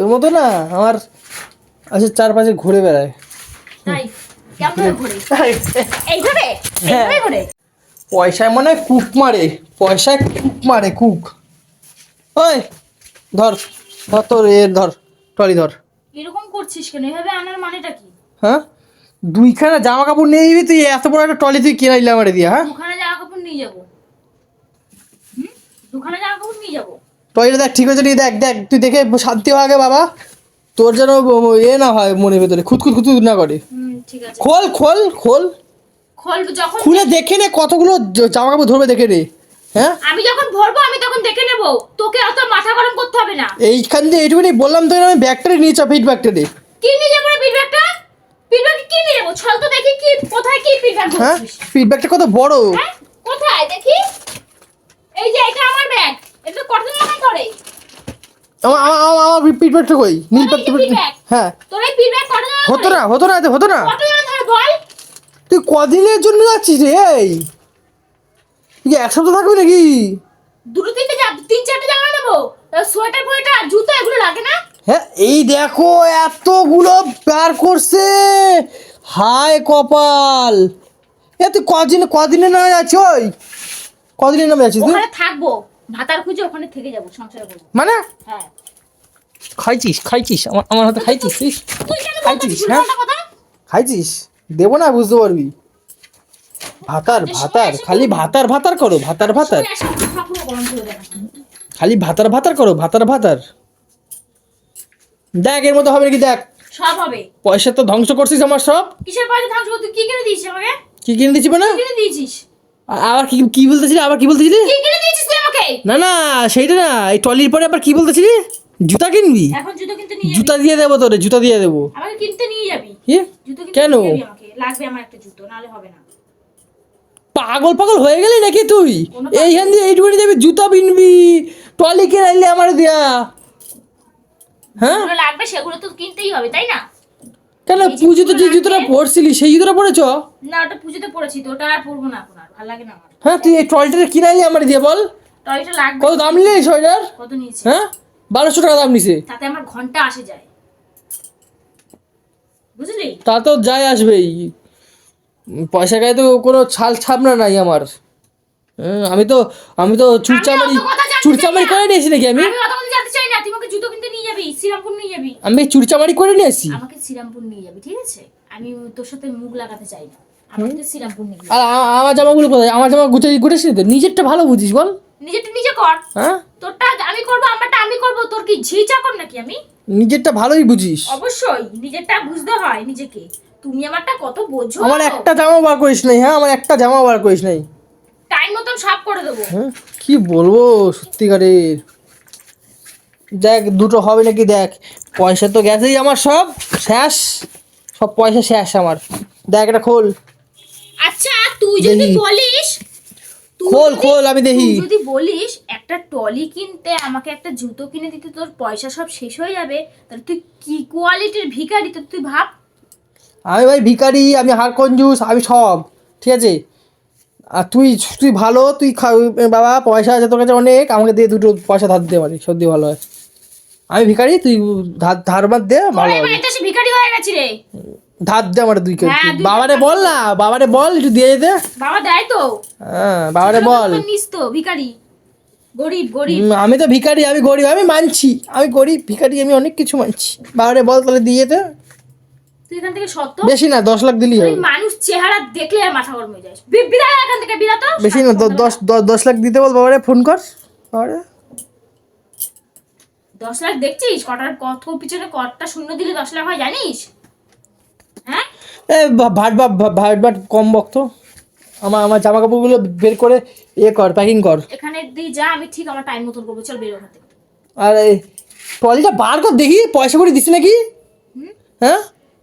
তোর মতো না আমার আছে চারপাশে ঘুরে বেড়ায়। হ্যাঁ। পয়সায় মনে হয় কুক মারে। পয়সায় কুক মারে কুক। ওই ধর ধর তোর এ ধর টলি ধর। এরকম করছিস কেন? এভাবে আনার মানেটা কি? হ্যাঁ? দুইখানা জামা কাপড় নিয়ে যাবি তুই এত বড় একটা টলি তুই কিনে দিলাম আমারে দিয়া হ্যাঁ? দুখানা জামা কাপড় নিয়ে যাব। দুখানা জামা কাপড় নিয়ে যাব। টলিটা দেখ ঠিক আছে দেখ দেখ তুই দেখে শান্তি আগে বাবা। তোর যেন এ না হয় মনের ভেতরে খুঁতখুত খুঁতখুত না করে। খোল খোল খোল। খোল খুলে দেখে নে কতগুলো জামা কাপড় ধরবে দেখে নে। হ্যাঁ? আমি যখন ভরবো আমি তখন দেখে নেব। তোকে অত মাথা গরম করতে হবে না। এইখান দিয়ে এইটুকুনি বললাম তো আমি ব্যাগটা নিয়ে চাপ ফিট ব্যাগটা দে। কি নিয়ে যাব ফিডব্যাকটা ফিডব্যাক কি নিয়ে যাব? ছল তো দেখি কি কোথায় কি ফিডব্যাক হ্যাঁ? করছিস ফিট ব্যাগটা কত বড়। হ্যাঁ? কোথায়? দেখি। এই যে এটা আমার ব্যাগ এটা করে। আমার আমার ব্যাগটা কই? নীল। হ্যাঁ। তোর এই হতো না হতো না এতে হতো না। তুই কদিনের জন্য যাচ্ছিস রে এই? তুই এক সপ্তাহ থাকবি নাকি? দুটো তিনটে তিন চারটে জামা নেব। সোয়েটার ফোয়েটার জুতো এগুলো লাগে না? হ্যাঁ এই দেখো এতগুলো পার করছে। হায় কপাল। এ তুই কদিন কদিনে না যাচ্ছ ওই? কদিনে নামে যাচ্ছিস তুই থাকব। ভাতার খুঁজে ওখানে থেকে যাব সংসার করব। মানে? হ্যাঁ। খাইছিস খাইছিস আমার আমার হাতে খাইছিস খাইছিস, হ্যাঁ? খাইছিস? দেবো না বুঝতে পারবি। ভাতার ভাতার খালি ভাতার ভাতার করো ভাতার ভাতার। খালি ভাতার ভাতার করো ভাতার ভাতার। দেখ এর মতো হবে নাকি দেখ? সব হবে। পয়সা তো ধ্বংস করছিস আমার সব। কিসের পয়সা তুই কি কিনে দিয়েছিস আমাকে? কি কিনে দিচ্ছি না কি কিনে দিয়েছিস? আবার কি কি বলতেছিলি? আবার কি বলতেছিলি? কি কিনে না না সেইটা না এই টলির পরে আবার কি বলতেছিলি? জুতা কিনবি? এখন জুতো কিনতে নিয়ে জুতা দিয়ে দেবো তোরে জুতা দিয়ে দেবো। আমাকে কিনতে নিয়ে যাবি? জুতো কিনতে কেন? নিয়ে যাবি আমাকে। লাগবে আমার একটা জুতো নালে হবে না। পাগল পাগল হয়ে গেলি নাকি তুই? এইখান দিয়ে এইটুকুনি যাবি জুতা কিনবি টলি কিনাইলে আমার দিয়া। হ্যাঁ? লাগবে সেগুলো তো কিনতেই হবে তাই না? কেন পুজোতে যে জুতোটা। পরছিলি সেই জুতোটা পরেছ? না ওটা পুজোতে পড়েছি তো ওটা আর পরবো না এখন আর ভালো লাগে না আমার। হ্যাঁ তুই এই ট্রলিটা কিনাইলি আমার দিয়ে বল। টয়টা লাগবে। কত দাম নিলি সোয়েটার? কত নিয়েছি? হ্যাঁ? বারোশো টাকা দাম নিছে। তাতে আমার ঘণ্টা আসে যায়। বুঝলি? তা তো যাই আসবেই। পয়সা গায়ে তো কোনো ছাল ছাবনা নাই আমার। হ্যাঁ, আমি তো আমি তো চুরচামারি চুরচামারি। করে নিয়েছি নাকি আমি? আমি চুরচামারি করে নিয়েছি আমাকে শ্রীরামপুর নিয়ে যাবি ঠিক আছে? আমি তোর সাথে মুখ লাগাতে চাই না। আর আমার জামাগুলো কোথায়? আমার জামা গুছিয়ে তো? নিজেরটা ভালো বুঝিস বল। নিজেরটা নিজে কর। হ্যাঁ? তোরটা আমি করব আমারটা আমি করব তোর কি ঝি চাকর নাকি আমি? নিজেরটা ভালোই বুঝিস। অবশ্যই নিজেরটা বুঝতে হয় নিজেকে। তুমি আমারটা কত বোঝো। আমার একটা জামা বার করিস নাই হ্যাঁ? আমার একটা জামা বার করিস নাই। টাইম মতন সাফ করে দেবো। হ্যাঁ? কি বলব? সত্যিকারের। দেখ দুটো হবে নাকি দেখ। পয়সা তো গেছেই আমার সব শেষ। সব পয়সা শেষ আমার। দেখ এটা খোল। আচ্ছা তুই যদি বলিস খোল খোল আমি দেখি। যদি বলিস একটা টলি কিনতে আমাকে একটা জুতো কিনে দিতে তোর পয়সা সব শেষ হয়ে যাবে তাহলে তুই কি কোয়ালিটির ভিখারি? তো তুই ভাব। আমি ভাই ভিখারি আমি হার কঞ্জুস আমি সব ঠিক আছে? আর তুই তুই ভালো তুই বাবা পয়সা আছে তোর কাছে অনেক আমাকে দিয়ে দুটো পয়সা ধার দিতে পারি সত্যি ভালো হয়। আমি ভিখারি তুই ধার ধার মার দে ভালো ভিখারি হয়ে গেছি রে। ধার দে আমার দুই কেজি। হ্যাঁ, বাবারে বল না বাবারে বল একটু দিয়ে যেতে বাবা দেয় তো। হ্যাঁ বাবারে বল। নিস তো ভিখারি। গরিব গরিব। আমি তো ভিখারি আমি গরিব আমি মানছি। আমি গরিব ভিখারি আমি অনেক কিছু মানছি। বাবারে বল তাহলে দিয়ে যেতে তুই এখান থেকে সত্য? বেশি না দশ লাখ তুই হবে। মানুষ চেহারা দেখলে আর মাথা গরম হয়ে যায় বিদায় এখান থেকে বিদা তো? বেশি না দ- দশ দশ লাখ দিতে বল বাবারে ফোন কর। বাবারে। দশ লাখ দেখছিস? কটার কত পিছনে কটটা শূন্য দিলে দশ লাখ হয় জানিস? হ্যাঁ এ ভাট ভাট ভাট ভাট কম বকতো আমার আমার জামা কাপড়গুলো বের করে এ কর প্যাকিং কর। এখানে দিয়ে যা আমি ঠিক আমার টাইম মতন করব চল বেরো থেকে। আর বার কর দেখি পয়সা করে দিস নাকি? হ্যাঁ?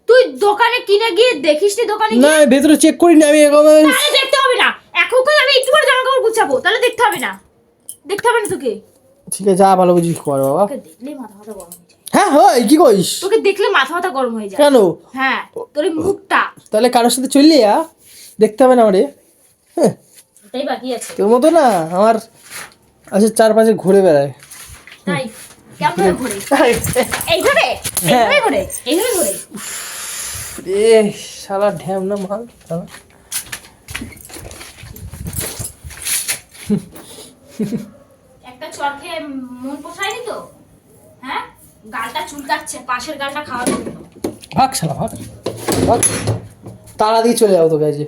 তুই দোকানে কিনে গিয়ে দেখিস নি দোকানে না ভেতরে চেক করিনি আমি এরকম তাহলে দেখতে হবে না। এখন করে আমি একটু করে জামা কাপড় গুছাবো তাহলে দেখতে হবে না। দেখতে হবে না তোকে। ঠিক আছে যা ভালো বুঝিস কর বাবা। দেখলে মাথা মাথা গরম। হয়ে হ্যাঁ হয় কি কইস তোকে দেখলে মাথা মাথা গরম হয়ে যায়। কেন? হ্যাঁ তোর এই মুখটা। তাহলে কারোর সাথে চললি আ? দেখতে হবে না আমারে। হ্যাঁ। বাকি আছে। তোর মতো না আমার আছে চারপাশে ঘুরে বেড়ায়। তাই কেমন ঘোরে? এইভাবে? ঘোরে? এইভাবে ঘোরে? এ শালা ঢ্যাম না মাল শালা। একটা চর খেয়ে মন পোষায়নি তো? হ্যাঁ গালটা চুলকাচ্ছে, পাশের গালটা খাওয়া জন্য ভাগ শালা, ভাগ। ভাগ। তাড়া দিয়ে চলে যাব তো আজকে।